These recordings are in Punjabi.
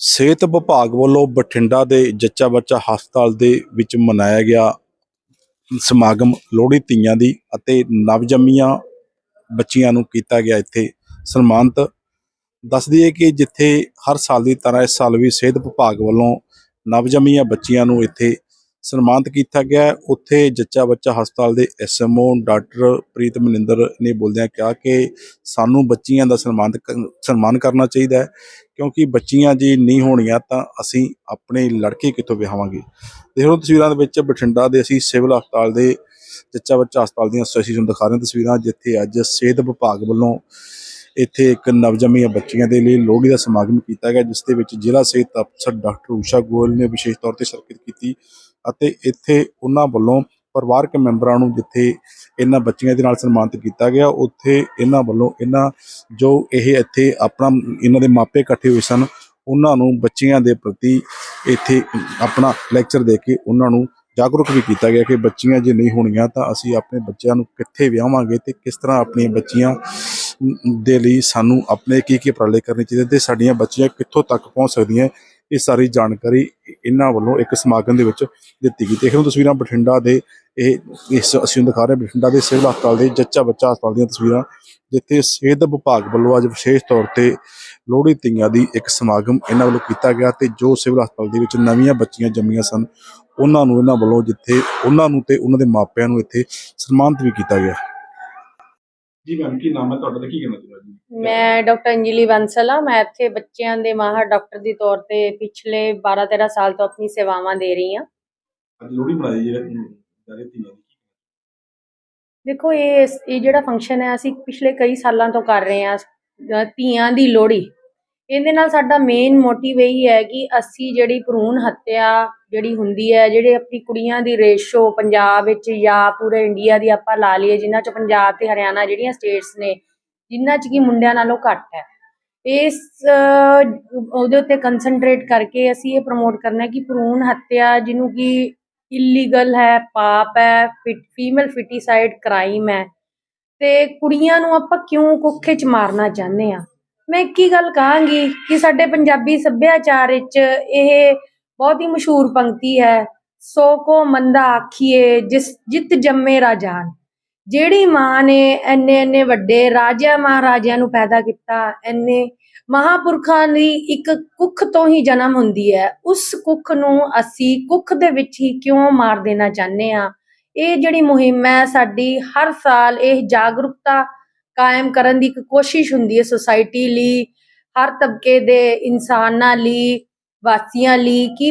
ਸਿਹਤ ਵਿਭਾਗ ਵੱਲੋਂ ਬਠਿੰਡਾ ਦੇ ਜੱਚਾ ਬੱਚਾ ਹਸਪਤਾਲ ਦੇ ਵਿੱਚ ਮਨਾਇਆ ਗਿਆ ਸਮਾਗਮ ਲੋਹੜੀ ਤੀਆਂ ਦੀ ਅਤੇ ਨਵਜੰਮੀਆਂ ਬੱਚੀਆਂ ਨੂੰ ਕੀਤਾ ਗਿਆ ਇੱਥੇ ਸਨਮਾਨਿਤ। ਦੱਸ ਦਈਏ ਕਿ ਜਿੱਥੇ ਹਰ ਸਾਲ ਦੀ ਤਰ੍ਹਾਂ ਇਸ ਸਾਲ ਵੀ ਸਿਹਤ ਵਿਭਾਗ ਵੱਲੋਂ ਨਵਜੰਮੀਆਂ ਬੱਚੀਆਂ ਨੂੰ ਇੱਥੇ ਸਨਮਾਨਿਤ ਕੀਤਾ ਗਿਆ ਉੱਥੇ ਜੱਚਾ ਬੱਚਾ ਹਸਪਤਾਲ ਦੇ ਐਸਐਮਓ ਡਾਕਟਰ ਪ੍ਰੀਤ ਮਨਿੰਦਰ ਨੇ ਬੋਲਦਿਆਂ ਕਿਹਾ ਕਿ ਸਾਨੂੰ ਬੱਚੀਆਂ ਦਾ ਸਨਮਾਨ ਸਨਮਾਨ ਕਰਨਾ ਚਾਹੀਦਾ ਹੈ। ਕਿਉਂਕਿ ਬੱਚੀਆਂ ਜੇ ਨਹੀਂ ਹੋਣੀਆਂ ਤਾਂ ਅਸੀਂ ਆਪਣੇ ਲੜਕੇ ਕਿੱਥੋਂ ਵਿਆਹਾਂਗੇ? ਦੇਖੋ ਤਸਵੀਰਾਂ ਦੇ ਵਿੱਚ ਬਠਿੰਡਾ ਦੇ ਅਸੀਂ ਸਿਵਲ ਹਸਪਤਾਲ ਦੇ ਜੱਚਾ ਬੱਚਾ ਹਸਪਤਾਲ ਦੀਆਂ ਐਸੋਸੀਏਸ਼ਨ ਦਿਖਾ ਰਹੇ ਤਸਵੀਰਾਂ, ਜਿੱਥੇ ਅੱਜ ਸਿਹਤ ਵਿਭਾਗ ਵੱਲੋਂ ਇੱਥੇ ਇੱਕ ਨਵਜੰਮੀਆਂ ਬੱਚੀਆਂ ਦੇ ਲਈ ਲੋਹੜੀ ਦਾ ਸਮਾਗਮ ਕੀਤਾ ਗਿਆ, ਜਿਸ ਦੇ ਵਿੱਚ ਜ਼ਿਲ੍ਹਾ ਸਿਹਤ ਅਫਸਰ ਡਾਕਟਰ ਊਸ਼ਾ ਗੋਇਲ ਨੇ ਵਿਸ਼ੇਸ਼ ਤੌਰ ਤੇ ਸ਼ਿਰਕਤ ਕੀਤੀ। ਅਤੇ ਇੱਥੇ ਉਹਨਾਂ ਵੱਲੋਂ ਪਰਿਵਾਰਕ ਮੈਂਬਰਾਂ ਨੂੰ ਜਿੱਥੇ ਇਹਨਾਂ ਬੱਚੀਆਂ ਦੇ ਨਾਲ ਸਨਮਾਨਿਤ ਕੀਤਾ ਗਿਆ, ਉੱਥੇ ਇਹਨਾਂ ਵੱਲੋਂ ਇਹਨਾਂ ਜੋ ਇਹ ਇੱਥੇ ਆਪਣਾ ਇਹਨਾਂ ਦੇ ਮਾਪੇ ਇਕੱਠੇ ਹੋਏ ਸਨ, ਉਹਨਾਂ ਨੂੰ ਬੱਚੀਆਂ ਦੇ ਪ੍ਰਤੀ ਇੱਥੇ ਆਪਣਾ ਲੈਕਚਰ ਦੇ ਕੇ ਉਹਨਾਂ ਨੂੰ ਜਾਗਰੂਕ ਵੀ ਕੀਤਾ ਗਿਆ ਕਿ ਬੱਚੀਆਂ ਜੇ ਨਹੀਂ ਹੋਣੀਆਂ ਤਾਂ ਅਸੀਂ ਆਪਣੇ ਬੱਚਿਆਂ ਨੂੰ ਕਿੱਥੇ ਵਿਆਹਾਂਗੇ ਤੇ ਕਿਸ ਤਰ੍ਹਾਂ ਆਪਣੀਆਂ ਬੱਚੀਆਂ ਦੇ ਲਈ ਸਾਨੂੰ ਆਪਣੇ ਕੀ ਕੀ ਉਪਰਾਲੇ ਕਰਨੇ ਚਾਹੀਦੇ ਤੇ ਸਾਡੀਆਂ ਬੱਚੀਆਂ ਕਿੱਥੋਂ ਤੱਕ ਪਹੁੰਚ ਸਕਦੀਆਂ ਇਹ ਸਾਰੀ ਜਾਣਕਾਰੀ ਇਹਨਾਂ ਵੱਲੋਂ ਇੱਕ ਸਮਾਗਮ ਦੇ ਵਿੱਚ ਦਿੱਤੀ ਗਈ। ਦੇਖ ਲਓ ਤਸਵੀਰਾਂ ਬਠਿੰਡਾ ਦੇ, ਇਹ, ਇਸ ਅਸੀਂ ਦਿਖਾ ਰਹੇ ਬਠਿੰਡਾ ਦੇ ਸਿਵਲ ਹਸਪਤਾਲ ਦੇ ਜੱਚਾ ਬੱਚਾ ਹਸਪਤਾਲ ਦੀਆਂ ਤਸਵੀਰਾਂ, ਜਿੱਥੇ ਸਿਹਤ ਵਿਭਾਗ ਵੱਲੋਂ ਅੱਜ ਵਿਸ਼ੇਸ਼ ਤੌਰ ਤੇ ਲੋਹੜੀ ਤੀਆਂ ਦੀ ਇੱਕ ਸਮਾਗਮ ਇਹਨਾਂ ਵੱਲੋਂ ਕੀਤਾ ਗਿਆ ਤੇ ਜੋ ਸਿਵਲ ਹਸਪਤਾਲ ਦੇ ਵਿੱਚ ਨਵੀਆਂ ਬੱਚੀਆਂ ਜੰਮੀਆਂ ਸਨ, ਉਹਨਾਂ ਨੂੰ ਇਹਨਾਂ ਵੱਲੋਂ ਜਿੱਥੇ, ਉਹਨਾਂ ਨੂੰ ਤੇ ਉਹਨਾਂ ਦੇ ਮਾਪਿਆਂ ਨੂੰ ਇੱਥੇ ਸਨਮਾਨਿਤ ਵੀ ਕੀਤਾ ਗਿਆ। ਜੀ ਮੈਮ ਕੀ ਨਾਮ ਹੈ ਤੁਹਾਡਾ ਤੇ ਕੀ ਕਹਿਣਾ ਚਾਹੁੰਦੇ ਜੀ ਮੈਂ ਡਾਕਟਰ ਅੰਜਲੀ ਬੰਸਲ ਮੈਂ ਇੱਥੇ ਬੱਚਿਆਂ ਦੇ ਮਾਹਰ ਡਾਕਟਰ ਦੇ ਤੌਰ ਤੇ ਪਿਛਲੇ 12-13 ਸਾਲ ਤੋਂ ਆਪਣੀ ਸੇਵਾਵਾਂ ਦੇ ਰਹੀ ਹਾਂ। ਅੱਜ ਲੋਹੜੀ ਮਨਾਈ ਹੈ ਜਾਰੇ ਤੀਆਂ ਦੀ। ਦੇਖੋ ਇਹ ਇਹ ਜਿਹੜਾ ਫੰਕਸ਼ਨ ਹੈ ਅਸੀਂ ਪਿਛਲੇ ਕਈ ਸਾਲਾਂ ਤੋਂ ਕਰ ਰਹੇ ਹਾਂ ਅਹ ਧੀਆਂ ਦੀ ਲੋਹੜੀ। ਇਹਦੇ ਨਾਲ ਸਾਡਾ ਮੇਨ ਮੋਟਿਵ ਇਹੀ ਹੈ ਕਿ ਅਸੀਂ ਜਿਹੜੀ ਭਰੂਣ ਹੱਤਿਆ ਜਿਹੜੀ ਹੁੰਦੀ ਹੈ, ਜਿਹੜੇ ਆਪਣੀ ਕੁੜੀਆਂ ਦੀ ਰੇਸ਼ੋ ਪੰਜਾਬ ਵਿੱਚ ਜਾਂ ਪੂਰੇ ਇੰਡੀਆ ਦੀ ਆਪਾਂ ਲਾ ਲਈਏ, ਜਿਨ੍ਹਾਂ ਚ ਪੰਜਾਬ ਤੇ ਹਰਿਆਣਾ ਜਿਹੜੀਆਂ ਸਟੇਟਸ ਨੇ, ਜਿਨ੍ਹਾਂ ਚ ਕੀ ਮੁੰਡਿਆਂ ਨਾਲੋਂ ਘੱਟ ਹੈ। ਇਸ ਉਹਦੇ ਉੱਤੇ ਕਨਸੈਂਟਰੇਟ ਕਰਕੇ ਅਸੀਂ ਇਹ ਪ੍ਰਮੋਟ ਕਰਨਾ ਕਿ ਭਰੂਣ ਹੱਤਿਆ ਜਿਹਨੂੰ ਕਿ ਇਲੀਗਲ ਹੈ, ਪਾਪ ਹੈ ਫੀਮੇਲ ਫਿਟੀਸਾਈਡ ਕ੍ਰਾਈਮ ਹੈ। ਤੇ ਕੁੜੀਆਂ ਨੂੰ ਆਪਾਂ ਕਿਉਂ ਕੁੱਖੇ 'ਚ ਮਾਰਨਾ ਚਾਹੁੰਦੇ ਆ ਮੈਂ ਇੱਕ ਹੀ ਗੱਲ ਕਹਾਂਗੀ ਕਿ ਸਾਡੇ ਪੰਜਾਬੀ ਸੱਭਿਆਚਾਰ ਵਿੱਚ ਇਹ ਬਹੁਤ ਹੀ ਮਸ਼ਹੂਰ ਪੰਕਤੀ ਹੈ, ਸੋ ਕੋ ਮੰਦਾ ਆਖੀਏ, ਜਿਸ ਜਿਤ ਜੰਮੇ ਰਾਜਾਨ। ਜਿਹੜੀ ਮਾਂ ਨੇ ਐਨੇ ਐਨੇ ਵੱਡੇ ਰਾਜਿਆਂ ਮਹਾਰਾਜਿਆਂ ਨੂੰ ਪੈਦਾ ਕੀਤਾ, ਐਨੇ ਮਹਾਪੁਰਖਾਂ ਦੀ ਇੱਕ ਕੁੱਖ ਤੋਂ ਹੀ ਜਨਮ ਹੁੰਦੀ ਹੈ, ਉਸ ਕੁੱਖ ਨੂੰ ਅਸੀਂ ਕੁੱਖ ਦੇ ਵਿੱਚ ਹੀ ਕਿਉਂ ਮਾਰ ਦੇਣਾ ਚਾਹੁੰਦੇ ਆ ਇਹ ਜਿਹੜੀ ਮੁਹਿੰਮ ਹੈ ਸਾਡੀ, ਹਰ ਸਾਲ ਇਹ ਜਾਗਰੂਕਤਾ ਕਾਇਮ ਕਰਨ ਦੀ ਇੱਕ ਕੋਸ਼ਿਸ਼ ਹੁੰਦੀ ਹੈ ਸੁਸਾਇਟੀ ਲਈ ਹਰ ਤਬਕੇ ਦੇ ਇਨਸਾਨਾਂ ਲਈ ਵਾਸੀਆਂ ਲਈ ਕਿ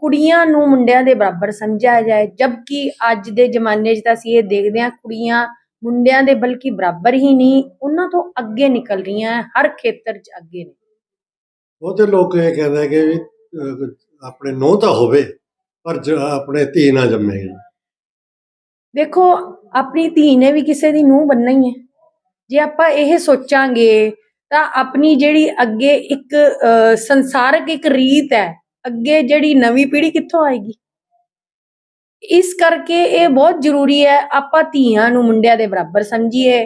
ਕੁੜੀਆਂ ਨੂੰ ਮੁੰਡਿਆਂ ਦੇ ਬਰਾਬਰ ਸਮਝਿਆ ਜਾਏ। ਜਦਕਿ ਅੱਜ ਦੇ ਜ਼ਮਾਨੇ 'ਚ ਤਾਂ ਅਸੀਂ ਇਹ ਦੇਖਦੇ ਹਾਂ ਕੁੜੀਆਂ ਮੁੰਡਿਆਂ ਦੇ ਬਲਕਿ ਬਰਾਬਰ ਹੀ ਨਹੀਂ ਉਹਨਾਂ ਤੋਂ ਅੱਗੇ ਨਿਕਲ ਰਹੀਆਂ ਹਰ ਖੇਤਰ 'ਚ ਅੱਗੇ ਨੇ। ਬਹੁਤੇ ਲੋਕ ਇਹ ਕਹਿੰਦੇ ਕਿ ਵੀ ਆਪਣੇ ਨੋਹ ਤਾਂ ਹੋਵੇ ਪਰ ਆਪਣੇ ਧੀ ਨਾ ਜੰਮੇ। ਦੇਖੋ ਆਪਣੀ ਧੀ ਨੇ ਵੀ ਕਿਸੇ ਦੀ ਨੂੰਹ ਬੰਨਣਾ ਹੈ। ਜੇ ਆਪਾਂ ਇਹ ਸੋਚਾਂਗੇ, ਤਾਂ ਆਪਣੀ ਜਿਹੜੀ ਅੱਗੇ ਇੱਕ ਸੰਸਾਰਕ ਇੱਕ ਰੀਤ ਹੈ, ਅੱਗੇ ਜਿਹੜੀ ਨਵੀਂ ਪੀੜ੍ਹੀ ਕਿੱਥੋਂ ਆਏਗੀ? ਇਸ ਕਰਕੇ ਇਹ ਬਹੁਤ ਜ਼ਰੂਰੀ ਹੈ, ਆਪਾਂ ਧੀਆਂ ਨੂੰ ਮੁੰਡਿਆਂ ਦੇ ਬਰਾਬਰ ਸਮਝੀਏ,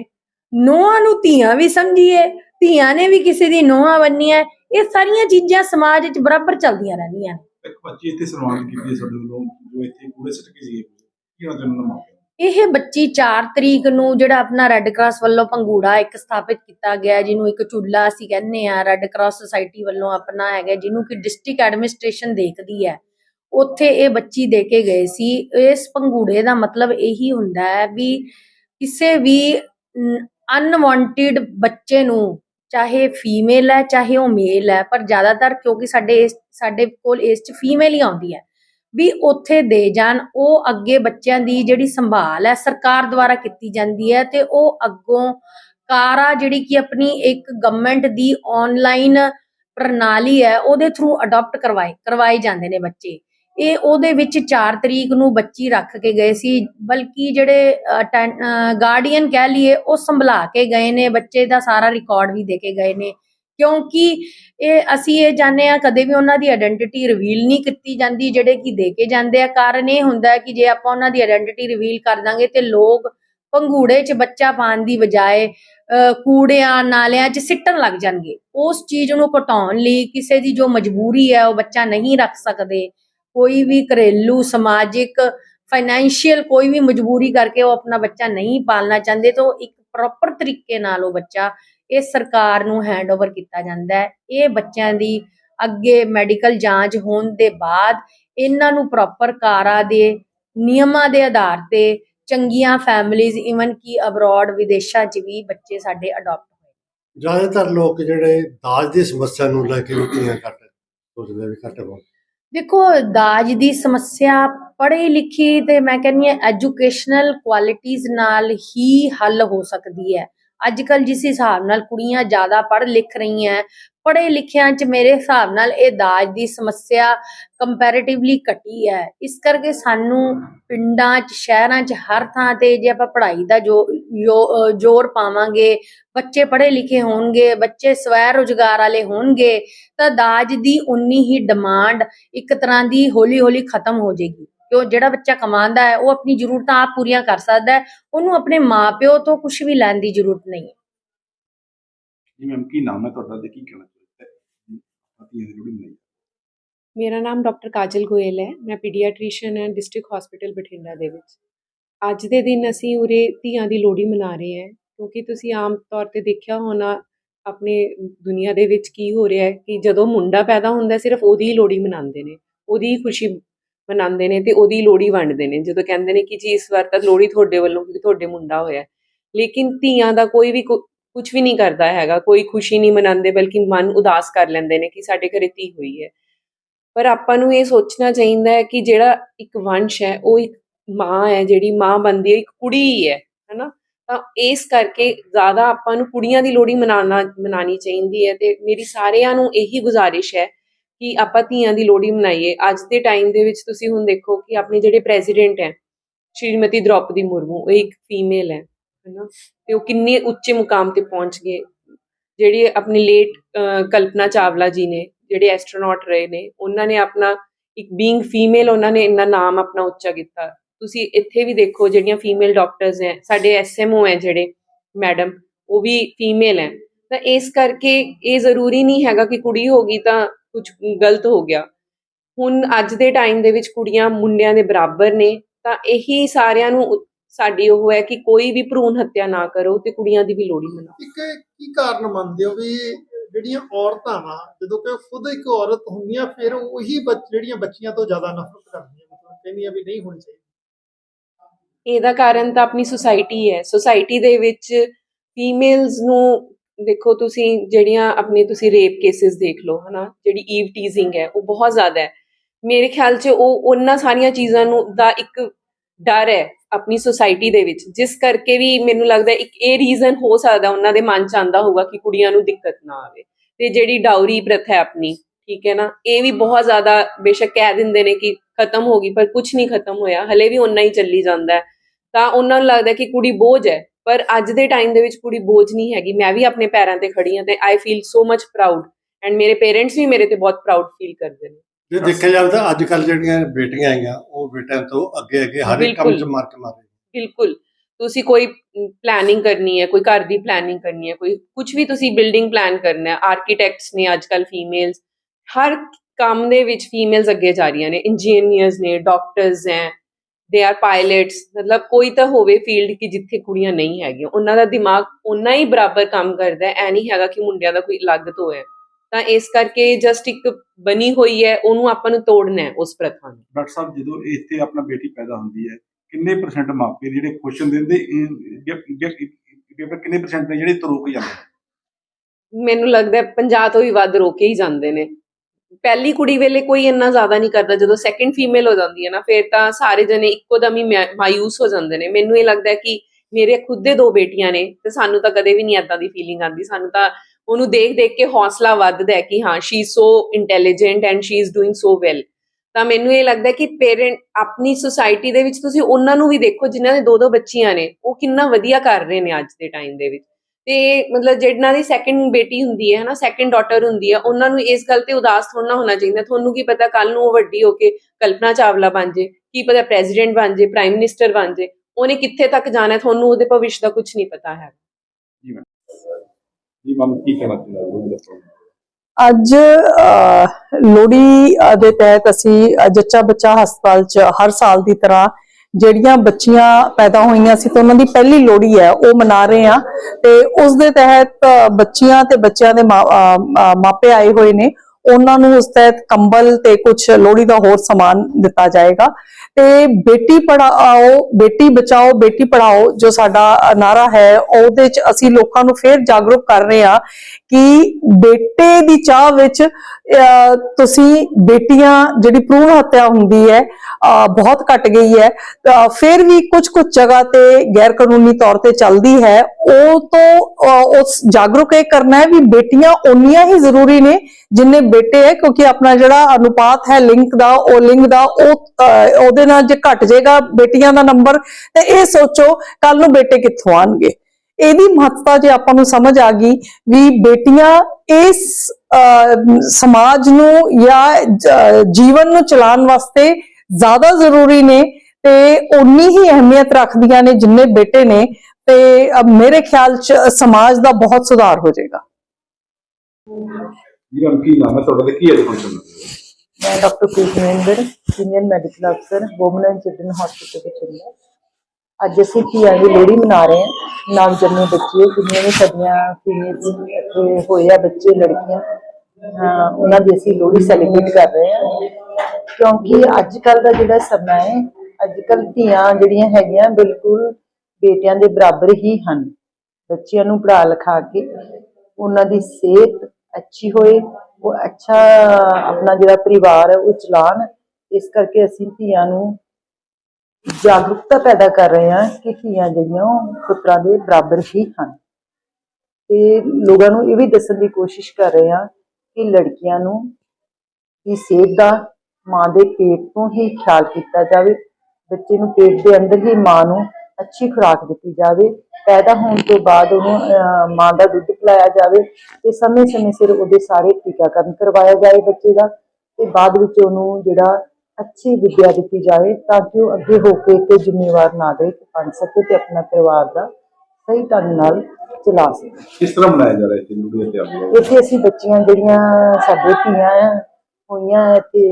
ਨੂੰਹਾਂ ਨੂੰ ਧੀਆਂ ਵੀ ਸਮਝੀਏ, ਧੀਆਂ ਨੇ ਵੀ ਕਿਸੇ ਦੀ ਨੂੰਹਾਂ ਬੰਨੀਆਂ ਇਹ ਸਾਰੀਆਂ ਚੀਜ਼ਾਂ ਸਮਾਜ ਵਿੱਚ ਬਰਾਬਰ ਚੱਲਦੀਆਂ ਰਹਿੰਦੀਆਂ ਇੱਕ ਬੱਚੀ ਇੱਥੇ ਸਨਮਾਨਿਤ ਕੀਤੀ ਸਾਡੇ ਵੱਲੋਂ, ਜੋ ਇੱਥੇ ਪੂਰੇ ਸਟਕੇ ਸੀ ਕੀ ਨਾ ਚਾਹੁੰਦਾ ਇਹ ਬੱਚੀ 4 ਤਰੀਕ ਨੂੰ ਜਿਹੜਾ ਆਪਣਾ ਰੈੱਡ ਕਰਾਸ ਵੱਲੋਂ ਪੰਗੂੜਾ ਇੱਕ ਸਥਾਪਿਤ ਕੀਤਾ ਗਿਆ, ਜਿਹਨੂੰ ਇੱਕ ਚੁੱਲਾ ਅਸੀਂ ਕਹਿੰਦੇ ਆ ਰੈੱਡ ਕਰਾਸ ਸੁਸਾਇਟੀ ਵੱਲੋਂ ਆਪਣਾ ਹੈਗਾ, ਜਿਹਨੂੰ ਕਿ ਡਿਸਟ੍ਰਿਕਟ ਐਡਮਿਨਿਸਟ੍ਰੇਸ਼ਨ ਦੇਖਦੀ ਹੈ। ਉੱਥੇ ਇਹ ਬੱਚੀ ਦੇ ਕੇ ਗਏ ਸੀ। ਇਸ ਪੰਗੂੜੇ ਦਾ ਮਤਲਬ ਇਹੀ ਹੁੰਦਾ ਹੈ ਵੀ ਕਿਸੇ ਵੀ ਅਨਵਾਂਟਿਡ ਬੱਚੇ ਨੂੰ, ਚਾਹੇ ਫੀਮੇਲ ਹੈ, ਚਾਹੇ ਉਹ ਮੇਲ ਹੈ, ਪਰ ਜ਼ਿਆਦਾਤਰ ਕਿਉਂਕਿ ਸਾਡੇ ਇਸ, ਸਾਡੇ ਕੋਲ ਇਸ ਚ ਫੀਮੇਲ ਹੀ ਆਉਂਦੀ ਹੈ। ਵੀ ਉੱਥੇ ਦੇ ਜਾਣ। ਉਹ ਅੱਗੇ ਬੱਚਿਆਂ ਦੀ ਜਿਹੜੀ ਸੰਭਾਲ ਹੈ, ਸਰਕਾਰ ਦੁਆਰਾ ਕੀਤੀ ਜਾਂਦੀ ਹੈ ਤੇ ਉਹ ਅੱਗੋਂ ਕਾਰਾ ਜਿਹੜੀ ਕਿ ਆਪਣੀ ਇੱਕ ਗਵਰਨਮੈਂਟ ਦੀ ਆਨਲਾਈਨ ਪ੍ਰਣਾਲੀ ਹੈ, ਉਹਦੇ ਥਰੂ ਅਡਾਪਟ ਕਰਵਾਏ ਕਰਵਾਏ ਜਾਂਦੇ ਨੇ ਬੱਚੇ। ਇਹ ਉਹਦੇ ਵਿੱਚ 4 ਤਰੀਕ ਨੂੰ ਬੱਚੀ ਰੱਖ ਕੇ ਗਏ ਸੀ, ਬਲਕਿ ਜਿਹੜੇ ਗਾਰਡੀਅਨ ਕਹਿ ਲਈਏ, ਉਹ ਸੰਭਲਾ ਕੇ ਗਏ ਨੇ, ਬੱਚੇ ਦਾ ਸਾਰਾ ਰਿਕਾਰਡ ਵੀ ਦੇ ਕੇ ਗਏ ਨੇ। ਕਿਉਂਕਿ ਇਹ ਅਸੀਂ ਇਹ ਜਾਣਦੇ ਆ ਕਦੇ ਵੀ ਉਹਨਾਂ ਦੀ ਆਇਡੈਂਟੀਟੀ ਰਿਵੀਲ ਨਹੀਂ ਕੀਤੀ ਜਾਂਦੀ, ਜਿਹੜੇ ਕਿ ਦੇ ਕੇ ਜਾਂਦੇ ਆ। ਕਾਰਨ ਇਹ ਹੁੰਦਾ ਕਿ ਜੇ ਆਪਾਂ ਉਹਨਾਂ ਦੀ ਆਇਡੈਂਟੀਟੀ ਰਿਵੀਲ ਕਰ ਦਾਂਗੇ ਤੇ ਲੋਕ ਪੰਗੂੜੇ 'ਚ ਬੱਚਾ ਪਾਉਣ ਦੀ ਬਜਾਏ ਕੂੜਿਆਂ, ਨਾਲਿਆਂ 'ਚ ਸਿੱਟਣ ਲੱਗ ਜਾਣਗੇ। ਉਸ ਚੀਜ਼ ਨੂੰ ਘਟਾਉਣ ਲਈ ਕਿਸੇ ਦੀ ਜੋ ਮਜਬੂਰੀ ਹੈ ਉਹ ਬੱਚਾ ਨਹੀਂ ਰੱਖ ਸਕਦੇ। ਕੋਈ ਵੀ ਘਰੇਲੂ, ਸਮਾਜਿਕ ਫਾਈਨੈਂਸ਼ੀਅਲ ਕੋਈ ਵੀ ਮਜਬੂਰੀ ਕਰਕੇ ਉਹ ਆਪਣਾ ਬੱਚਾ ਨਹੀਂ ਪਾਲਣਾ ਚਾਹੁੰਦੇ ਤਾਂ ਇੱਕ ਪ੍ਰੋਪਰ ਤਰੀਕੇ ਨਾਲ ਉਹ ਬੱਚਾ ਇਹ ਸਰਕਾਰ ਨੂੰ ਹੈਂਡਓਵਰ ਕੀਤਾ ਜਾਂਦਾ ਹੈ। ਇਹ ਬੱਚਿਆਂ ਦੀ ਅੱਗੇ ਮੈਡੀਕਲ ਜਾਂਚ ਹੋਣ ਦੇ ਬਾਅਦ ਇਹਨਾਂ ਨੂੰ ਪ੍ਰੋਪਰ ਕਾਰਾਂ ਦੇ ਨਿਯਮਾਂ ਦੇ ਆਧਾਰ ਤੇ ਚੰਗੀਆਂ ਫੈਮਿਲੀਜ਼ ਇਵਨ ਕਿ ਅਬਰੋਡ ਵਿਦੇਸ਼ਾਂ 'ਚ ਵੀ ਬੱਚੇ ਸਾਡੇ ਅਡਾਪਟ ਹੋਏ। ਜ਼ਿਆਦਾਤਰ ਲੋਕ ਜਿਹੜੇ ਦਾਜ ਦੀ ਸਮੱਸਿਆ ਨੂੰ ਲੈ ਕੇ ਧੀਆਂ ਘੱਟ ਸੋਚਦੇ ਵੀ ਘੱਟ ਬਹੁਤ ਦੇਖੋ ਦਾਜ ਦੀ ਸਮੱਸਿਆ ਪੜ੍ਹੀ ਲਿਖੀ ਤੇ ਮੈਂ ਕਹਿੰਦੀ ਹਾਂ ਐਜੂਕੇਸ਼ਨਲ ਕੁਆਲਿਟੀਜ਼ ਨਾਲ ਹੀ ਹੱਲ ਹੋ ਸਕਦੀ ਹੈ। ਅੱਜ ਕੱਲ ਜਿਸ ਹਿਸਾਬ ਨਾਲ ਕੁੜੀਆਂ ਜ਼ਿਆਦਾ ਪੜ੍ਹ ਲਿਖ ਰਹੀਆਂ, ਪੜ੍ਹੇ ਲਿਖਿਆਂ 'ਚ ਮੇਰੇ ਹਿਸਾਬ ਨਾਲ ਇਹ ਦਾਜ ਦੀ ਸਮੱਸਿਆ ਕੰਪੈਰੀਟਿਵਲੀ ਘਟੀ ਹੈ। ਇਸ ਕਰਕੇ ਸਾਨੂੰ ਪਿੰਡਾਂ 'ਚ, ਸ਼ਹਿਰਾਂ 'ਚ ਹਰ ਥਾਂ ਤੇ ਜੇ ਆਪਾਂ ਪੜ੍ਹਾਈ ਦਾ ਜੋ, ਜੋ- ਜ਼ੋਰ ਪਾਵਾਂਗੇ, ਬੱਚੇ ਪੜ੍ਹੇ ਲਿਖੇ ਹੋਣਗੇ, ਬੱਚੇ ਸਵੈ ਰੁਜ਼ਗਾਰ ਵਾਲੇ ਹੋਣਗੇ, ਤਾਂ ਦਾਜ ਦੀ ਉਨੀ ਹੀ ਡਿਮਾਂਡ ਇੱਕ ਤਰ੍ਹਾਂ ਦੀ ਹੌਲੀ ਹੌਲੀ ਖਤਮ ਹੋ ਜਾਏਗੀ। ਕਿਉਂ ਜਿਹੜਾ ਬੱਚਾ ਕਮਾਉਂਦਾ ਹੈ ਉਹ ਆਪਣੀ ਜ਼ਰੂਰਤਾਂ ਆਪ ਪੂਰੀਆਂ ਕਰ ਸਕਦਾ ਹੈ ਉਹਨੂੰ ਆਪਣੇ ਮਾਪਿਓ ਤੋਂ ਕੁਝ ਵੀ ਲੈਣ ਦੀ ਜ਼ਰੂਰਤ ਨਹੀਂ ਹੈ। ਜੀ ਮੈਮ ਕੀ ਨਾਮ ਹੈ ਤੁਹਾਡਾ ਤੇ ਕੀ ਕਹਿਣਾ ਚਾਹੁੰਦੇ ਹੋ ਧੀਆਂ ਦੀ ਲੋਹੜੀ ਮਨਾਈ ਮੇਰਾ ਨਾਮ ਡਾਕਟਰ ਕਾਜਲ ਗੋਇਲ ਹੈ। ਮੈਂ ਪੀਡੀਆਟ੍ਰੀਸ਼ੀਅਨ ਹਾਂ ਡਿਸਟ੍ਰਿਕਟ ਹਸਪੀਟਲ ਬਠਿੰਡਾ ਦੇ ਵਿੱਚ। ਅੱਜ ਦੇ ਦਿਨ ਅਸੀਂ ਉਰੇ ਧੀਆਂ ਦੀ ਲੋਹੜੀ ਮਨਾ ਰਹੇ ਹਾਂ ਕਿਉਂਕਿ ਤੁਸੀਂ ਆਮ ਤੌਰ ਤੇ ਦੇਖਿਆ ਹੋਣਾ ਆਪਣੇ ਦੁਨੀਆ ਦੇ ਵਿੱਚ ਕੀ ਹੋ ਰਿਹਾ ਹੈ ਕਿ ਜਦੋਂ ਮੁੰਡਾ ਪੈਦਾ ਹੁੰਦਾ ਸਿਰਫ ਉਹਦੀ ਹੀ ਲੋਹੜੀ ਮਨਾਉਂਦੇ ਨੇ ਉਹਦੀ ਹੀ ਖੁਸ਼ੀ ਮਨਾਉਂਦੇ ਨੇ ਤੇ ਉਹਦੀ ਲੋਹੜੀ ਵੰਡਦੇ ਨੇ। ਜਦੋਂ ਕਹਿੰਦੇ ਨੇ ਕਿ ਜੀ ਇਸ ਵਾਰ ਤਾਂ ਲੋਹੜੀ ਤੁਹਾਡੇ ਵੱਲੋਂ ਕਿਉਂਕਿ ਤੁਹਾਡੇ ਮੁੰਡਾ ਹੋਇਆ ਲੇਕਿਨ ਧੀਆਂ ਦਾ ਕੋਈ ਵੀ ਕੁਝ ਵੀ ਨਹੀਂ ਕਰਦਾ ਹੈਗਾ। ਕੋਈ ਖੁਸ਼ੀ ਨਹੀਂ ਮਨਾਉਂਦੇ ਬਲਕਿ ਮਨ ਉਦਾਸ ਕਰ ਲੈਂਦੇ ਨੇ ਕਿ ਸਾਡੇ ਘਰੇ ਧੀ ਹੋਈ ਹੈ। ਪਰ ਆਪਾਂ ਨੂੰ ਇਹ ਸੋਚਣਾ ਚਾਹੀਦਾ ਹੈ ਕਿ ਜਿਹੜਾ ਇੱਕ ਵੰਸ਼ ਹੈ, ਉਹ ਇੱਕ ਮਾਂ ਹੈ, ਜਿਹੜੀ ਮਾਂ ਬਣਦੀ ਹੈ, ਇੱਕ ਕੁੜੀ ਹੀ ਹੈ, ਹੈਨਾ? ਤਾਂ ਇਸ ਕਰਕੇ ਜ਼ਿਆਦਾ ਆਪਾਂ ਨੂੰ ਕੁੜੀਆਂ ਦੀ ਲੋਹੜੀ ਮਨਾਉਣਾ ਮਨਾਣੀ ਚਾਹੀਦੀ ਹੈ ਤੇ ਮੇਰੀ ਸਾਰਿਆਂ ਨੂੰ ਇਹੀ ਗੁਜ਼ਾਰਿਸ਼ ਹੈ ਕਿ ਆਪਾਂ ਧੀਆਂ ਦੀ ਲੋਹੜੀ ਮਨਾਈਏ। ਅੱਜ ਦੇ ਟਾਈਮ ਦੇ ਵਿੱਚ ਤੁਸੀਂ ਹੁਣ ਦੇਖੋ ਕਿ ਆਪਣੇ ਜਿਹੜੇ ਪ੍ਰੈਜ਼ੀਡੈਂਟ ਹੈ, ਸ਼੍ਰੀਮਤੀ ਦ੍ਰੋਪਦੀ ਮੁਰਮੂ, ਉਹ ਇੱਕ ਫੀਮੇਲ ਹੈ, ਹੈਨਾ? ਤੇ ਉਹ ਕਿੰਨੇ ਉੱਚੇ ਮੁਕਾਮ ਤੇ ਪਹੁੰਚ ਗਏ। ਜਿਹੜੀ ਆਪਣੀ ਲੇਟ ਕਲਪਨਾ ਚਾਵਲਾ ਜੀ ਨੇ, ਜਿਹੜੇ ਐਸਟਰੋਨੌਟ ਰਹੇ ਨੇ, ਉਹਨਾਂ ਨੇ ਆਪਣਾ ਇੱਕ ਬੀਇੰਗ ਫੀਮੇਲ ਉਹਨਾਂ ਨੇ ਇੰਨਾ ਨਾਮ ਆਪਣਾ ਉੱਚਾ ਕੀਤਾ। ਤੁਸੀਂ ਇੱਥੇ ਵੀ ਦੇਖੋ ਜਿਹੜੀਆਂ ਫੀਮੇਲ ਡਾਕਟਰਸ ਹੈ, ਸਾਡੇ ਐਸਐਮਓ ਹੈ ਜਿਹੜੇ ਮੈਡਮ ਉਹ ਵੀ ਫੀਮੇਲ ਹੈ। ਤਾਂ ਇਸ ਕਰਕੇ ਇਹ ਜ਼ਰੂਰੀ ਨਹੀਂ ਹੈਗਾ ਕਿ ਕੁੜੀ ਹੋ ਗਈ ਤਾਂ ਕੁਝ ਗਲਤ ਹੋ ਗਿਆ। ਹੁਣ ਅੱਜ ਦੇ ਟਾਈਮ ਦੇ ਵਿੱਚ ਕੁੜੀਆਂ ਮੁੰਡਿਆਂ ਦੇ ਬਰਾਬਰ ਨੇ ਤਾਂ ਇਹੀ ਸਾਰਿਆਂ ਨੂੰ ਸਾਡੀ ਉਹ ਹੈ ਕਿ ਕੋਈ ਵੀ ਭਰੂਣ ਹੱਤਿਆ ਨਾ ਕਰੋ ਤੇ ਕੁੜੀਆਂ ਦੀ ਵੀ ਲੋਹੜੀ ਮਨਾਓ। ਇੱਕ ਕੀ ਕਾਰਨ ਮੰਨਦੇ ਹੋ ਵੀ ਜਿਹੜੀਆਂ ਔਰਤਾਂ ਵਾ ਜਦੋਂ ਕਿ ਖੁਦ ਇੱਕ ਔਰਤ ਹੁੰਦੀਆਂ ਫਿਰ ਉਹੀ ਜਿਹੜੀਆਂ ਬੱਚੀਆਂ ਤੋਂ ਜ਼ਿਆਦਾ ਨਫ਼ਰਤ ਕਰਦੀਆਂ ਮਤਲਬ ਕਹਿੰਦੀਆਂ ਵੀ ਨਹੀਂ ਹੋਣੀ ਚਾਹੀਦੀ। ਇਹਦਾ ਕਾਰਨ ਤਾਂ ਆਪਣੀ ਸੁਸਾਇਟੀ ਹੈ। ਸੁਸਾਇਟੀ ਦੇ ਵਿੱਚ ਫੀਮੇਲਸ ਨੂੰ ਦੇਖੋ ਤੁਸੀਂ ਜਿਹੜੀਆਂ ਆਪਣੇ ਤੁਸੀਂ ਰੇਪ ਕੇਸਿਸ ਦੇਖ ਲਓ, ਹਨਾ, ਜਿਹੜੀ ਈਵ ਟੀਜ਼ਿੰਗ ਹੈ, ਉਹ ਬਹੁਤ ਜ਼ਿਆਦਾ ਹੈ। ਮੇਰੇ ਖਿਆਲ 'ਚ ਉਹ ਉਹਨਾਂ ਸਾਰੀਆਂ ਚੀਜ਼ਾਂ ਨੂੰ ਦਾ ਇੱਕ ਡਰ ਹੈ ਆਪਣੀ ਸੁਸਾਇਟੀ ਦੇ ਵਿੱਚ, ਜਿਸ ਕਰਕੇ ਵੀ ਮੈਨੂੰ ਲੱਗਦਾ ਇੱਕ ਇਹ ਰੀਜ਼ਨ ਹੋ ਸਕਦਾ ਉਹਨਾਂ ਦੇ ਮਨ 'ਚ ਆਂਦਾ ਹੋਊਗਾ ਕਿ ਕੁੜੀਆਂ ਨੂੰ ਦਿੱਕਤ ਨਾ ਆਵੇ। ਤੇ ਜਿਹੜੀ ਡਾਊਰੀ ਪ੍ਰਥਾ ਹੈ ਆਪਣੀ, ਠੀਕ ਹੈ ਨਾ, ਇਹ ਵੀ ਬਹੁਤ ਜ਼ਿਆਦਾ ਬੇਸ਼ੱਕ ਕਹਿ ਦਿੰਦੇ ਨੇ ਕਿ ਖਤਮ ਹੋ ਗਈ, ਪਰ ਕੁਝ ਨਹੀਂ ਖਤਮ ਹੋਇਆ, ਹਲੇ ਵੀ ਓਨਾ ਹੀ ਚੱਲੀ ਜਾਂਦਾ ਹੈ। ਤਾਂ ਉਹਨਾਂ ਨੂੰ ਲੱਗਦਾ ਕਿ ਕੁੜੀ ਬੋਝ ਹੈ। ਪਰ ਅੱਜ ਦੇ ਟਾਈਮ ਦੇ ਵਿੱਚ ਕੁੜੀ ਬੋਝ ਨਹੀਂ ਹੈਗੀ। ਮੈਂ ਵੀ ਆਪਣੇ ਪੈਰਾਂ ਤੇ ਖੜੀ ਹਾਂ ਤੇ I feel so much proud and ਮੇਰੇ ਪੇਰੈਂਟਸ ਵੀ ਮੇਰੇ ਤੇ ਬਹੁਤ ਪ੍ਰਾਊਡ ਫੀਲ ਕਰਦੇ ਨੇ। ਜੇ ਦੇਖਿਆ ਜਾਵੇ ਤਾਂ ਅੱਜ ਕੱਲ ਜਿਹੜੀਆਂ ਬੇਟੀਆਂ ਹੈਗੀਆਂ ਉਹ ਬੇਟਿਆਂ ਤੋਂ ਅੱਗੇ ਅੱਗੇ ਹਰ ਇੱਕ ਕੰਮ 'ਚ। ਮਾਰ ਕੇ ਮਾਰ ਬਿਲਕੁਲ। ਤੁਸੀਂ ਕੋਈ ਪਲੈਨਿੰਗ ਕਰਨੀ ਹੈ ਕੋਈ ਘਰ ਦੀ ਪਲੈਨਿੰਗ ਕਰਨੀ ਹੈ ਕੋਈ ਕੁਝ ਵੀ ਤੁਸੀਂ ਬਿਲਡਿੰਗ ਪਲਾਨ ਕਰਨਾ ਹੈ ਆਰਕੀਟੈਕਟਸ ਨੇ ਅੱਜ ਕੱਲ ਫੀਮੇਲਸ ਹਰ ਕੰਮ ਦੇ ਵਿੱਚ ਫੀਮੇਲਸ ਅੱਗੇ ਜਾ ਰਹੀਆਂ ਨੇ ਇੰਜੀਨੀਅਰਸ ਨੇ ਡਾਕਟਰਸ ਹੈ ਦੇ ਆਰ ਪਾਇਲਟਸ ਮਤਲਬ ਕੋਈ ਤਾਂ ਹੋਵੇ ਫੀਲਡ ਕਿ ਜਿੱਥੇ ਕੁੜੀਆਂ ਨਹੀਂ ਹੈਗੀਆਂ। ਉਹਨਾਂ ਦਾ ਦਿਮਾਗ ਉਨਾ ਹੀ ਬਰਾਬਰ ਕੰਮ ਕਰਦਾ ਹੈ। ਐ ਨਹੀਂ ਹੈਗਾ ਕਿ ਮੁੰਡਿਆਂ ਦਾ ਕੋਈ ਅਲੱਗ ਤੋਂ ਹੈ। ਤਾਂ ਇਸ ਕਰਕੇ ਜਸਟ ਇੱਕ ਬਣੀ ਹੋਈ ਹੈ। ਉਹਨੂੰ ਆਪਾਂ ਨੂੰ ਤੋੜਨਾ ਹੈ ਉਸ ਪ੍ਰਥਾ ਨੂੰ। ਡਾਕਟਰ ਸਾਹਿਬ ਜਦੋਂ ਇੱਥੇ ਆਪਣਾ ਬੇਟੀ ਪੈਦਾ ਹੁੰਦੀ ਹੈ ਕਿੰਨੇ ਪਰਸੈਂਟ ਮਾਪੇ ਜਿਹੜੇ ਖੁਸ਼ ਤੇ ਕਿੰਨੇ ਪਰਸੈਂਟ ਨੇ ਜਿਹੜੇ ਤਰੋਕ ਜਾਂਦੇ? ਮੈਨੂੰ ਲੱਗਦਾ ਹੈ 50 ਤੋਂ ਵੀ ਵੱਧ ਰੋਕੇ ਹੀ ਜਾਂਦੇ ਨੇ। ਪਹਿਲੀ ਕੁੜੀ ਵੇਲੇ ਕੋਈ ਇੰਨਾ ਜ਼ਿਆਦਾ ਨਹੀਂ ਕਰਦਾ, ਜਦੋਂ ਸੈਕੰਡ ਫੀਮੇਲ ਹੋ ਜਾਂਦੀ ਹੈ ਨਾ, ਫਿਰ ਤਾਂ ਸਾਰੇ ਜਣੇ ਇੱਕੋ ਦਮ ਹੀ ਮਾ- ਹੋ ਜਾਂਦੇ ਨੇ। ਮੈਨੂੰ ਇਹ ਲੱਗਦਾ ਕਿ ਮੇਰੇ ਖੁਦ ਦੇ ਦੋ ਬੇਟੀਆਂ ਨੇ ਤੇ ਸਾਨੂੰ ਤਾਂ ਕਦੇ ਵੀ ਨਹੀਂ ਏਦਾਂ ਦੀ ਫੀਲਿੰਗ ਆਉਂਦੀ। ਸਾਨੂੰ ਤਾਂ ਉਹਨੂੰ ਦੇਖ ਦੇਖ ਕੇ ਹੌਸਲਾ ਵੱਧਦਾ ਹੈ ਕਿ ਹਾਂ she is so intelligent and she is doing so well ਤਾਂ ਮੈਨੂੰ ਇਹ ਲੱਗਦਾ ਕਿ ਪੇਰੈਂਟ ਆਪਣੀ ਸੋਸਾਇਟੀ ਦੇ ਵਿੱਚ ਤੁਸੀਂ ਉਹਨਾਂ ਨੂੰ ਵੀ ਦੇਖੋ, ਜਿਨ੍ਹਾਂ ਦੇ ਦੋ ਦੋ ਬੱਚੀਆਂ ਨੇ, ਉਹ ਕਿੰਨਾ ਵਧੀਆ ਕਰ ਰਹੇ ਨੇ ਅੱਜ ਦੇ ਟਾਈਮ ਦੇ ਵਿੱਚ। ਤੇ ਮਤਲਬ ਜਿਹਨਾਂ ਦੀ ਸੈਕੰਡ ਬੇਟੀ ਹੁੰਦੀ ਹੈ ਹਨਾ ਸੈਕੰਡ ਡਾਟਰ ਹੁੰਦੀ ਹੈ ਉਹਨਾਂ ਨੂੰ ਇਸ ਗੱਲ ਤੇ ਉਦਾਸ ਥੋੜਾ ਹੋਣਾ ਚਾਹੀਦਾ। ਤੁਹਾਨੂੰ ਕੀ ਪਤਾ ਕੱਲ ਨੂੰ ਉਹ ਵੱਡੀ ਹੋ ਕੇ ਕਲਪਨਾ ਚਾਵਲਾ ਬਣ ਜੇ ਕੀ ਪਤਾ ਪ੍ਰੈਜ਼ੀਡੈਂਟ ਬਣ ਜੇ ਪ੍ਰਾਈਮ ਮਿਨਿਸਟਰ ਬਣ ਜੇ ਉਹਨੇ ਕਿੱਥੇ ਤੱਕ ਜਾਣਾ ਹੈ, ਤੁਹਾਨੂੰ ਉਹਦੇ ਭਵਿੱਖ ਦਾ ਕੁਝ ਨਹੀਂ ਪਤਾ ਹੈ ਜੀ ਮੈਮ ਜੀ ਮਮ ਕੀ ਕਹਿਣਾ ਚਾਹੁੰਦੇ ਅੱਜ ਅਹ, ਦੇ ਤਹਿਤ ਅਸੀਂ ਜੱਚਾ ਬੱਚਾ ਹਸਪਤਾਲ 'ਚ ਹਰ ਸਾਲ ਦੀ ਤਰ੍ਹਾਂ ਜਿਹੜੀਆਂ ਬੱਚੀਆਂ ਪੈਦਾ ਹੋਈਆਂ ਸੀ ਤੇ ਉਹਨਾਂ ਦੀ ਪਹਿਲੀ ਲੋਹੜੀ ਹੈ ਉਹ ਮਨਾ ਰਹੇ ਆ ਤੇ ਉਸ ਦੇ ਤਹਿਤ ਬੱਚੀਆਂ ਤੇ ਬੱਚਿਆਂ ਦੇ ਮਾ- ਅਹ, ਮਾਪੇ ਆਏ ਹੋਏ ਨੇ। ਉਹਨਾਂ ਨੂੰ ਉਸ ਤਹਿਤ ਕੰਬਲ ਤੇ ਕੁਝ ਲੋਹੜੀ ਦਾ ਹੋਰ ਸਮਾਨ ਦਿੱਤਾ ਜਾਏਗਾ। ਤੇ ਬੇਟੀ ਪੜਾਓ ਬੇਟੀ ਬਚਾਓ ਬੇਟੀ ਪੜਾਓ ਜੋ ਸਾਡਾ ਨਾਰਾ ਹੈ ਉਹਦੇ 'ਚ ਅਸੀਂ ਲੋਕਾਂ ਨੂੰ ਫੇਰ ਜਾਗਰੂਕ ਕਰ ਰਹੇ ਆ ਕਿ ਬੇਟੇ ਦੀ ਚਾਹ ਵਿੱਚ ਅਹ, ਤੁਸੀਂ ਬੇਟੀਆਂ ਜਿਹੜੀ ਭਰੂਣ ਹੱਤਿਆ ਹੁੰਦੀ ਹੈ ਅਹ, ਬਹੁਤ ਘਟ ਗਈ ਹੈ। ਫਿਰ ਵੀ ਕੁਝ ਕੁਝ ਜਗ੍ਹਾ ਤੇ ਗੈਰ ਕਾਨੂੰਨੀ ਤੌਰ ਤੇ ਚੱਲਦੀ ਹੈ ਉਹ ਤੋਂ ਉਸ ਜਾਗਰੂਕ ਇਹ ਕਰਨਾ ਹੈ ਵੀ ਬੇਟੀਆਂ ਉਨੀਆਂ ਹੀ ਜ਼ਰੂਰੀ ਨੇ ਜਿੰਨੇ ਬੇਟੇ ਹੈ ਕਿਉਂਕਿ ਆਪਣਾ ਜਿਹੜਾ ਅਨੁਪਾਤ ਹੈ ਲਿੰਗ ਦਾ ਉਹ ਲਿੰਗ ਦਾ ਉਹ ਉਹਦੇ ਨਾਲ ਜੇ ਘਟ ਜਾਏਗਾ ਬੇਟੀਆਂ ਦਾ ਨੰਬਰ ਤੇ ਇਹ ਸੋਚੋ ਕੱਲ ਨੂੰ ਬੇਟੇ ਕਿੱਥੋਂ ਆਣਗੇ ਇਹਦੀ ਮਹੱਤਤਾ ਜੇ ਆਪਾਂ ਨੂੰ ਸਮਝ ਆ ਗਈ ਵੀ ਬੇਟੀਆਂ ਇਸ ਅਹ, ਸਮਾਜ ਨੂੰ ਜਾਂ ਜੀਵਨ ਨੂੰ ਚਲਾਉਣ ਵਾਸਤੇ ਜ਼ਿਆਦਾ ਜ਼ਰੂਰੀ ਨੇ ਤੇ ਉਨੀ ਹੀ ਅਹਿਮੀਅਤ ਰੱਖਦੀਆਂ ਨੇ ਜਿੰਨੇ ਬੇਟੇ ਨੇ। ਤੇ ਮੇਰੇ ਖਿਆਲ ਚ ਸਮਾਜ ਦਾ ਬਹੁਤ ਸੁਧਾਰ ਹੋ ਜਾਏਗਾ। ਜੀ ਮਮ ਕੀ ਨਾਮ ਹੈ ਤੁਹਾਡਾ ਤੇ ਕੀ ਅੱਜ ਫੰਕਸ਼ਨ ਮੈਂ ਡਾਕਟਰ ਪ੍ਰੀਤਮਿੰਦਰ ਸੀਨੀਅਰ ਮੈਡੀਕਲ ਅਫਸਰ woman and children hospital Bathinda ਅੱਜ ਅਸੀਂ ਧੀਆਂ ਦੀ ਲੋਹੜੀ ਮਨਾ ਰਹੇ ਹਾਂ। ਨਾਮ ਜੰਮੇ ਬੱਚੇ ਵੀ ਸਾਡੀਆਂ ਫੀਮੇਲਸ ਇੱਥੇ ਹੋਏ ਆ ਬੱਚੇ ਲੜਕੀਆਂ ਹਾਂ ਉਹਨਾਂ ਦੀ ਅਸੀਂ ਲੋਹੜੀ ਸੈਲੀਬ੍ਰੇਟ ਕਰ ਰਹੇ ਹਾਂ। ਕਿਉਂਕਿ ਅੱਜ ਕੱਲ ਦਾ ਜਿਹੜਾ ਸਮਾਂ ਹੈ ਅੱਜ ਕੱਲ ਧੀਆਂ ਜਿਹੜੀਆਂ ਹੈਗੀਆਂ ਬਿਲਕੁਲ ਬੇਟਿਆਂ ਦੇ ਬਰਾਬਰ ਹੀ ਹਨ। ਬੱਚਿਆਂ ਨੂੰ ਪੜ੍ਹਾ ਲਿਖਾ ਕੇ ਉਹਨਾਂ ਦੀ ਸਿਹਤ ਅੱਛੀ ਹੋਏ, ਉਹ ਅੱਛਾ ਆਪਣਾ ਜਿਹੜਾ ਪਰਿਵਾਰ ਹੈ, ਉਹ ਚਲਾਣ ਇਸ ਕਰਕੇ ਅਸੀਂ ਧੀਆਂ ਨੂੰ ਜਾਗਰੂਕਤਾ ਪੈਦਾ ਕਰ ਰਹੇ ਹਾਂ ਕਿ ਧੀਆਂ ਜਿਹੜੀਆਂ, ਉਹ ਪੁੱਤਰਾਂ ਦੇ ਬਰਾਬਰ ਹੀ ਹਨ। ਤੇ ਲੋਕਾਂ ਨੂੰ ਇਹ ਵੀ ਦੱਸਣ ਦੀ ਕੋਸ਼ਿਸ਼ ਕਰ ਰਹੇ ਹਾਂ ਕਿ ਲੜਕੀਆਂ ਨੂੰ ਦੀ ਸਿਹਤ ਦਾ, ਮਾਂ ਦੇ ਪੇਟ ਤੋਂ ਹੀ ਖਿਆਲ ਕੀਤਾ ਜਾਵੇ। ਬੱਚੇ ਨੂੰ ਪੇਟ ਦੇ ਅੰਦਰ ਹੀ ਮਾਂ ਨੂੰ ਅੱਛੀ ਖੁਰਾਕ ਦਿੱਤੀ ਜਾਵੇ ਪੈਦਾ ਹੋਣ ਤੋਂ ਬਾਅਦ ਉਹਨੂੰ ਮਾਂ ਦਾ ਦੁੱਧ ਪਿਲਾਇਆ ਜਾਵੇ ਤੇ ਸਮੇਂ-ਸਮੇਂ ਸਿਰ ਉਹਦੇ ਸਾਰੇ ਟੀਕਾਕਰਨ ਕਰਵਾਇਆ ਜਾਏ ਬੱਚੇ ਦਾ ਤੇ ਬਾਅਦ ਵਿੱਚ ਉਹਨੂੰ ਜਿਹੜਾ ਅੱਛੀ ਵਿੱਦਿਆ ਦਿੱਤੀ ਜਾਏ ਤਾਂ ਕਿ ਉਹ ਅੱਗੇ ਹੋ ਕੇ ਇੱਕ ਜ਼ਿੰਮੇਵਾਰ ਨਾਗਰਿਕ ਬਣ ਸਕੇ ਤੇ ਆਪਣਾ ਪਰਿਵਾਰ ਦਾ ਸਹੀ ਢੰਗ ਨਾਲ ਚਲਾ ਸਕੇ। ਕਿਸ ਤਰ੍ਹਾਂ ਮਨਾਇਆ ਜਾ ਰਿਹਾ ਹੈ ਲੋਹੜੀ ਦਾ? ਤਿਉਹਾਰ ਇੱਥੇ ਅਸੀਂ ਬੱਚੀਆਂ ਜਿਹੜੀਆਂ ਸਾਡੇ ਧੀਆਂ ਹੋਈਆਂ ਤੇ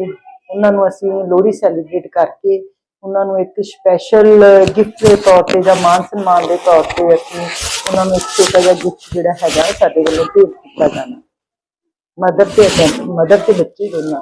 ਉਹਨਾਂ ਨੂੰ ਅਸੀਂ ਲੋਹੜੀ ਸੈਲੀਬ੍ਰੇਟ ਕਰਕੇ ਉਹਨਾਂ ਨੂੰ ਇੱਕ ਸਪੈਸ਼ਲ ਗਿਫਟ ਦੇ ਤੌਰ ਤੇ ਜਾਂ ਮਾਨ ਸਨਮਾਨ ਦੇ ਤੌਰ ਤੇ ਅਸੀਂ ਉਹਨਾਂ ਨੂੰ ਇੱਕ ਛੋਟਾ ਜਿਹਾ ਗਿਫਟ ਜਿਹੜਾ ਹੈਗਾ ਸਾਡੇ ਵੱਲੋਂ ਭੇਟ ਕੀਤਾ ਜਾਣਾ। ਮਦਰ ਤੇ ਮਦਰ ਤੇ ਬੱਚੇ ਦੋਨਾਂ